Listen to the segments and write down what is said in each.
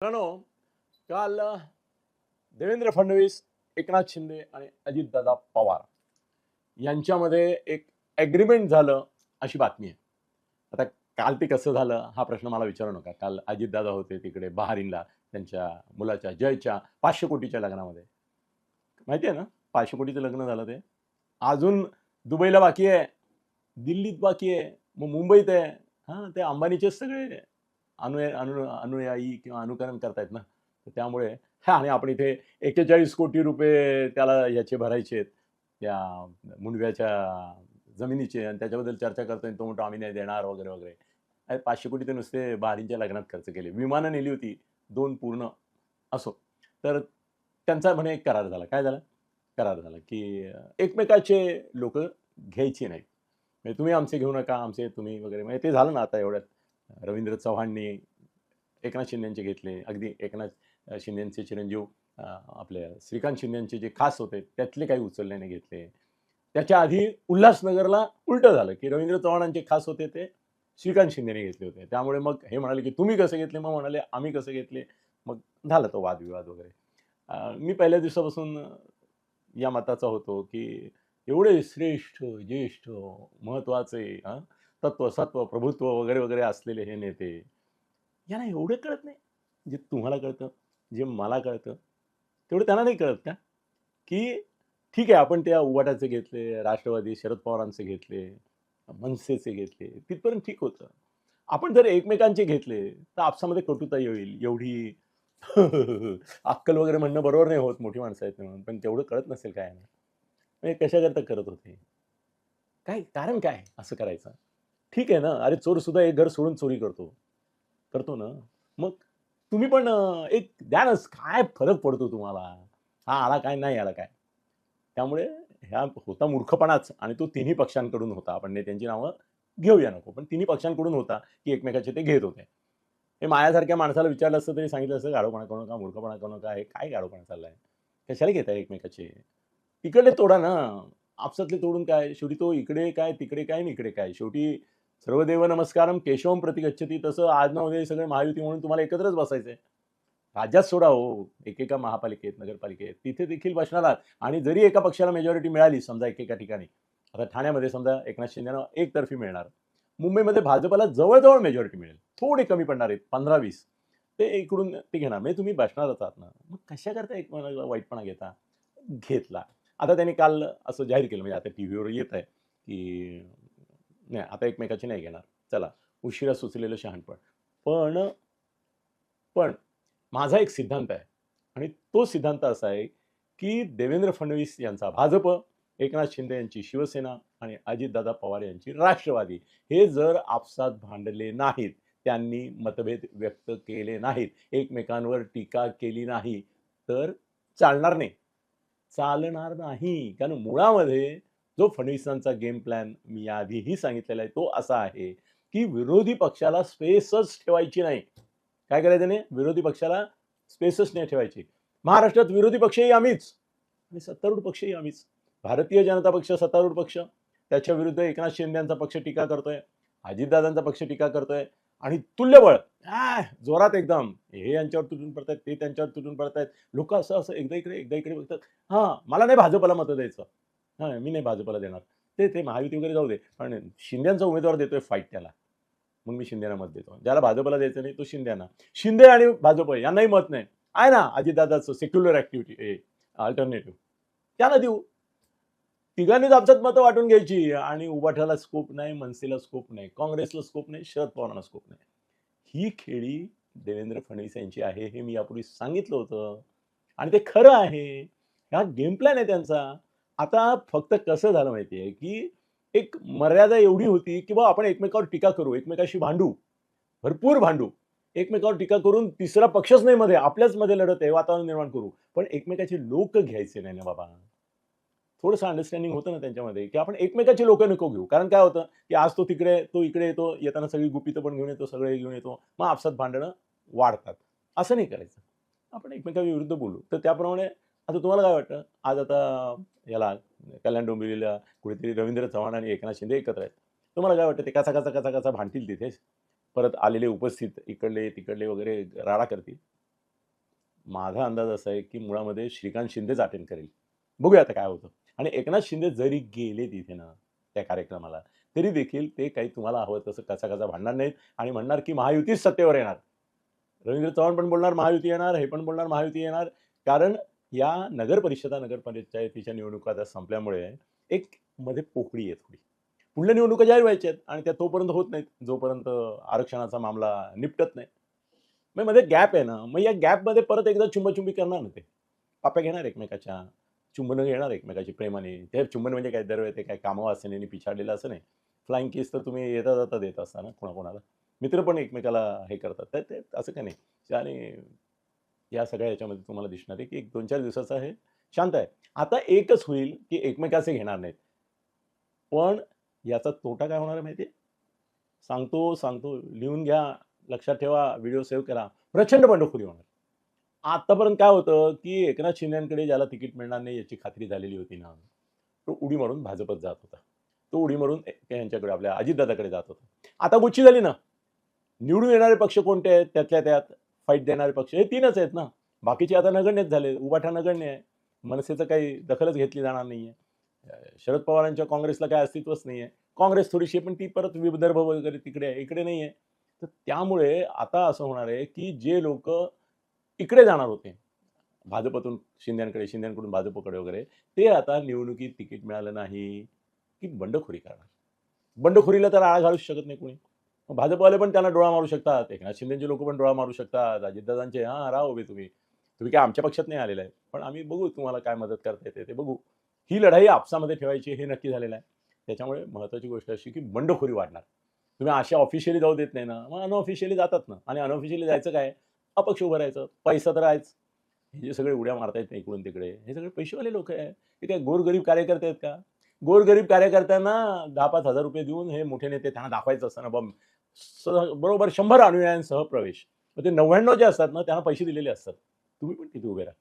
मित्रांनो काल देवेंद्र फडणवीस एकनाथ शिंदे आणि अजितदादा पवार यांच्यामध्ये एक ॲग्रीमेंट झालं अशी बातमी आहे. आता काल ते कसं झालं हा प्रश्न मला विचारू नका. काल अजितदादा होते तिकडे बहारीनला त्यांच्या मुलाच्या जयच्या पाचशे कोटीच्या लग्नामध्ये. माहिती आहे ना? पाचशे कोटीचं लग्न झालं ते. अजून दुबईला बाकी आहे दिल्लीत बाकी आहे मग मुंबईत आहे. हां ते अंबानीचेच सगळे अनुय अनु अनुयायी किंवा अनुकरण करतायत ना तर त्यामुळे हा आणि आपण इथे एक्केचाळीस कोटी रुपये त्याला याचे भरायचे आहेत. त्या मुंडव्याच्या जमिनीचे आणि त्याच्याबद्दल चर्चा करतोय तो म्हणतो आम्ही नाही देणार वगैरे वगैरे. अरे पाचशे कोटी ते नुसते बहारींच्या लग्नात खर्च केले. विमानं नेली होती दोन पूर्ण असो. तर त्यांचा म्हणे एक करार झाला. काय झाला? करार झाला की एकमेकाचे लोक घ्यायची नाहीत. म्हणजे तुम्ही आमचे घेऊ नका आमचे तुम्ही वगैरे. म्हणजे ते झालं ना आता एवढ्यात. रवींद्र चव्हाणनी एकनाथ शिंदेचे घेतले. अगदी एकनाथ शिंद्यांचे शिंदेचे चिरंजीव आपल्या श्रीकांत शिंदेचे जे खास होते त्यातले काही उचलल्याने घेतले. त्याच्या आधी उल्हासनगरला उलटं झालं की रवींद्र चव्हाणांचे खास होते ते श्रीकांत शिंदेने घेतले होते. त्यामुळे मग हे म्हणाले की तुम्ही कसे घेतले? मग म्हणाले आम्ही कसे घेतले? मग झाला तो वादविवाद वगैरे. मी पहिल्या दिवसापासून या मताचा होतो की एवढे श्रेष्ठ ज्येष्ठ महत्त्वाचे हां तत्व सत्व प्रभुत्व वगैरे वगैरे असलेले हे नेते यांना एवढं कळत नाही. जे तुम्हाला कळतं जे मला कळतं तेवढं त्यांना नाही कळत का? की ठीक आहे आपण त्या उवाटाचे घेतले राष्ट्रवादी शरद पवारांचे घेतले मनसेचे घेतले तिथपर्यंत ठीक होतं. आपण जर एकमेकांचे घेतले तर आपसामध्ये कटुता येईल एवढी अक्कल वगैरे म्हणणं बरोबर नाही होत मोठी माणसं आहेत म्हणून. पण तेवढं कळत नसेल काय म्हणजे कशाकरता करत होते? काय कारण काय असं करायचं? ठीक आहे ना? अरे चोर सुद्धा एक घर सोडून चोरी करतो. करतो ना? मग तुम्ही पण एक द्या ना काय फरक पडतो तुम्हाला? हा आला काय? नाही आला काय? त्यामुळे ह्या होता मूर्खपणाच आणि तो तिन्ही पक्षांकडून होता. आपण नेत्यांची नावं घेऊया नको. पण तिन्ही पक्षांकडून होता की एकमेकाचे ते घेत होते. हे माझ्यासारख्या माणसाला विचारलं असतं तरी सांगितलं असतं गाडोपणा करू नका मूर्खपणा करू नका. हे काय गाडोपणा चाललाय? कशाला घेत आहे एकमेकाचे? इकडले तोडा ना. आपसातले तोडून काय? शेवटी तो इकडे काय तिकडे काय आणि इकडे काय? शेवटी सर्वदेव नमस्कारम केशवम प्रतिगच्छती. तसं आज ना उद्या सगळे महायुती म्हणून तुम्हाला एकत्रच बसायचंय. राज्यात सोडा हो. एकेका महापालिकेत नगरपालिकेत. तिथे देखील बसणार आहात. आणि जरी एका पक्षाला मेजॉरिटी मिळाली समजा एकेका ठिकाणी. आता ठाण्यामध्ये समजा एकनाथ शिंदेना एकतर्फी मिळणार. मुंबईमध्ये भाजपला जवळजवळ मेजॉरिटी मिळेल. थोडे कमी पडणार आहेत. पंधरा वीस. ते इकडून ते घेणार. म्हणजे तुम्ही बसणारच आहात ना. मग कशा करता एक वाईटपणा घेता? घेतला. आता त्यांनी काल असं जाहीर केलं. म्हणजे आता टी व्हीवर येत आहे की नाही आता एकमेकाची नाही घेणार. चला उशिरा सुचलेलं शहाणपण. पण पण माझा एक सिद्धांत आहे आणि तो सिद्धांत असा आहे की देवेंद्र फडणवीस यांचा भाजप एकनाथ शिंदे यांची शिवसेना आणि अजितदादा पवार यांची राष्ट्रवादी हे जर आपसात भांडले नाहीत त्यांनी मतभेद व्यक्त केले नाहीत एकमेकांवर टीका केली नाही तर चालणार नाही. चालणार नाही. कारण मुळामध्ये जो फडणवीसांचा गेम प्लॅन मी याआधीही सांगितलेला आहे तो असा आहे की विरोधी पक्षाला स्पेसच ठेवायची नाही. काय करायचं त्याने? विरोधी पक्षाला स्पेसच नाही ठेवायची. महाराष्ट्रात विरोधी पक्षही आम्हीच आणि सत्तारूढ पक्षही आम्हीच. भारतीय जनता पक्ष सत्तारूढ पक्ष. त्याच्या विरुद्ध एकनाथ शिंदेचा पक्ष टीका करतोय अजितदादांचा पक्ष टीका करतोय आणि तुल्यबळ जोरात एकदम. हे यांच्यावर तुटून पडतायत ते त्यांच्यावर तुटून पडतायत. लोक असं असं एकदा इकडे एकदा इकडे बघतात. हां मला नाही भाजपला मतं द्यायचं. हां मी नाही भाजपला देणार. ते ते महायुती वगैरे जाऊ दे पण शिंद्यांचा उमेदवार देतोय फाईट त्याला. मग मी शिंदेना मत देतो. ज्याला भाजपला द्यायचं नाही तो शिंद्यांना. शिंदे आणि भाजप यांनाही मत नाही. आहे ना अजितदादाचं सेक्युलर ऍक्टिव्हिटी अल्टरनेटिव्ह त्यांना देऊ. तिघांनीच आमच्यात मतं वाटून घ्यायची. आणि उभाठाला स्कोप नाही मनसेला स्कोप नाही काँग्रेसला स्कोप नाही शरद पवारांना स्कोप नाही. ही खेळी देवेंद्र फडणवीस यांची आहे हे मी यापूर्वी सांगितलं होतं. आणि ते खरं आहे. हा गेम प्लॅन आहे त्यांचा. आता फक्त कसं झालं माहिती आहे की एक मर्यादा एवढी होती की बा आपण एकमेकावर टीका करू एकमेकाशी भांडू भरपूर भांडू. एकमेकावर टीका करून तिसरा पक्षच नाही मध्ये आपल्याच मध्ये लढत आहे वातावरण निर्माण करू. पण एकमेकाचे लोक घ्यायचे नाही ना बाबा. थोडंसं अंडरस्टँडिंग होतं ना त्यांच्यामध्ये की आपण एकमेकाचे लोक नको घेऊ. कारण काय होतं की आज तो तिकडे तो इकडे येतो येताना सगळी गुपितं पण घेऊन येतो सगळे घेऊन येतो. मग आपसात भांडणं वाढतात. असं नाही करायचं. आपण एकमेकाविरुद्ध बोलू. तर त्याप्रमाणे आता तुम्हाला काय वाटतं? आज आता याला कल्याण डोंबिवलीला कुठेतरी रवींद्र चव्हाण आणि एकनाथ शिंदे एकत्र आहेत. तुम्हाला काय वाटतं ते कसा कसा कसा कसा भांडतील तिथे? परत आलेले उपस्थित इकडले तिकडले वगैरे राडा करतील? माझा अंदाज असा आहे की मुळामध्ये श्रीकांत शिंदेच अटेंड करेल. बघूया आता काय होतं. आणि एकनाथ शिंदे जरी गेले तिथे ना त्या कार्यक्रमाला तरी देखील ते काही तुम्हाला हवं तसं कसा कसा भांडणार नाहीत आणि म्हणणार की महायुतीच सत्तेवर येणार. रवींद्र चव्हाण पण बोलणार महायुती येणार हे पण बोलणार महायुती येणार. कारण या नगर परिषदा नगर निवडणुका आता संपल्यामुळे एक मध्ये पोकळी आहे थोडी. पुढल्या निवडणुका जाहीर व्हायच्या आहेत आणि त्या तोपर्यंत होत नाहीत. जोपर्यंत आरक्षणाचा मामला निपटत नाही. मग मध्ये गॅप आहे ना. मग या गॅपमध्ये परत एकदा चुंबचुंबी करणार ना ते? पाप्या घेणार एकमेकाच्या? चुंबनं घेणार एकमेकाची प्रेमाने? ते चुंबन म्हणजे काय? दर ते काय कामावर असं पिछाडलेलं असं नाही. फ्लाईंग केस तर तुम्ही येता जाता देत असता ना कोणाकोणाला? मित्र पण एकमेकाला हे करतात. तर ते असं काय नाही? आणि या सगळ्या याच्यामध्ये तुम्हाला दिसणार आहे की एक दोन चार दिवसाचा हे शांत आहे. आता एकच होईल की एकमेकाचे घेणार नाहीत. पण याचा तोटा काय होणार आहे माहिती आहे? सांगतो सांगतो. लिहून घ्या. लक्षात ठेवा. व्हिडिओ सेव्ह करा. प्रचंड बंडखोरी होणार. आतापर्यंत काय होतं की एकनाथ शिंदेकडे ज्याला तिकीट मिळणार नाही याची खात्री झालेली होती ना. तो उडी मारून भाजपत जात होता. तो उडी मारून यांच्याकडे आपल्या अजितदादाकडे जात होता. आता गुच्छी झाली ना. निवडून येणारे पक्ष कोणते आहेत? त्यातल्या त्यात फाईट देणारे पक्ष हे तीनच आहेत ना. बाकीचे आता नगण्यच झाले. उभाठा नगण्य आहे. मनसेचं काही दखलच घेतली जाणार नाही आहे शरद पवारांच्या काँग्रेसला काही अस्तित्वच नाही आहे काँग्रेस थोडीशी पण ती परत विदर्भ वगैरे तिकडे आहे इकडे नाही आहे तर त्यामुळे आता असं होणार आहे की जे लोक इकडे जाणार होते भाजपतून शिंद्यांकडे शिंद्यांकडून भाजपकडे वगैरे ते आता निवडणुकीत तिकीट मिळालं नाही की बंडखोरी करणार. बंडखोरीला तर आळा घालूच शकत नाही कोणी. भाजपवाले पण त्यांना डोळा मारू शकतात एकनाथ शिंदेचे लोक पण डोळा मारू शकतात अजितदादांचे हां राहा हो उभे तुम्ही. तुम्ही काय आमच्या पक्षात नाही आलेला आहे पण आम्ही बघू तुम्हाला काय मदत करता येते ते बघू. ही लढाई आपसामध्ये ठेवायची हे नक्की झालेलं आहे. त्याच्यामुळे महत्त्वाची गोष्ट अशी की बंडखोरी वाढणार. तुम्ही अशा ऑफिशियली जाऊ देत नाही ना. मग अनऑफिशियली जातात ना. आणि अनऑफिशियली जायचं काय? अपक्ष उभं राहायचं. पैसा तर आहेच. हे जे सगळे उड्या मारता येत नाही इकडून तिकडे. हे सगळे पैसेवाले लोक आहे हे काय गोरगरीब कार्यकर्ते आहेत का? गोरगरीब कार्यकर्त्यांना दहा पाच हजार रुपये देऊन हे मोठे नेते त्यांना दाखवायचं असताना बम. बरोबर शंभर अनुयायांसह प्रवेश. मग ते नव्याण्णव जे असतात ना त्यांना पैसे दिलेले असतात. तुम्ही पण तिथे उभे राहा.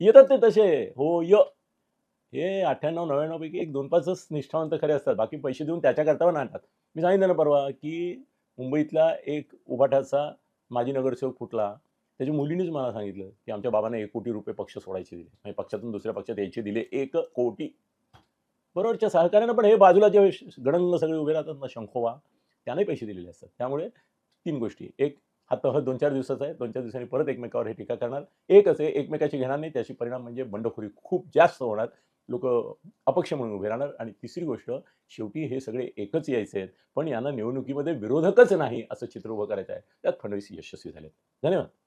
येतात ते तसे. हो य. हे अठ्ठ्याण्णव नव्याण्णव पैकी एक दोन पाचच निष्ठावंत खरे असतात. बाकी पैसे देऊन त्याच्याकरता पण आणतात. मी सांगितलं ना परवा की मुंबईतला एक उभाटाचा माजी नगरसेवक फुटला. त्याच्या मुलीनेच मला सांगितलं की आमच्या बाबांना एक कोटी रुपये पक्ष सोडायचे दिले. म्हणजे पक्षातून दुसऱ्या पक्षात यायचे दिले एक कोटी. बरोबरच्या सहकार्यानं पण हे बाजूला जे गणंग सगळे उभे राहतात ना शंखोवा त्याने पैसे दिलेले असतात. त्यामुळे तीन गोष्टी. एक हा तह दोन चार दिवसाचा आहे. दोन चार दिवसांनी परत एकमेकावर हे टीका करणार. एकच आहे एकमेकाची घेणार नाही. त्याची परिणाम म्हणजे बंडखोरी खूप जास्त होणार. लोक अपक्ष म्हणून उभे राहणार. आणि तिसरी गोष्ट शेवटी हे सगळे एकच यायचे आहेत. पण यांना निवडणुकीमध्ये विरोधकच नाही असं चित्र उभं करायचं आहे. त्यात फडणवीस यशस्वी झाले धन्यवाद.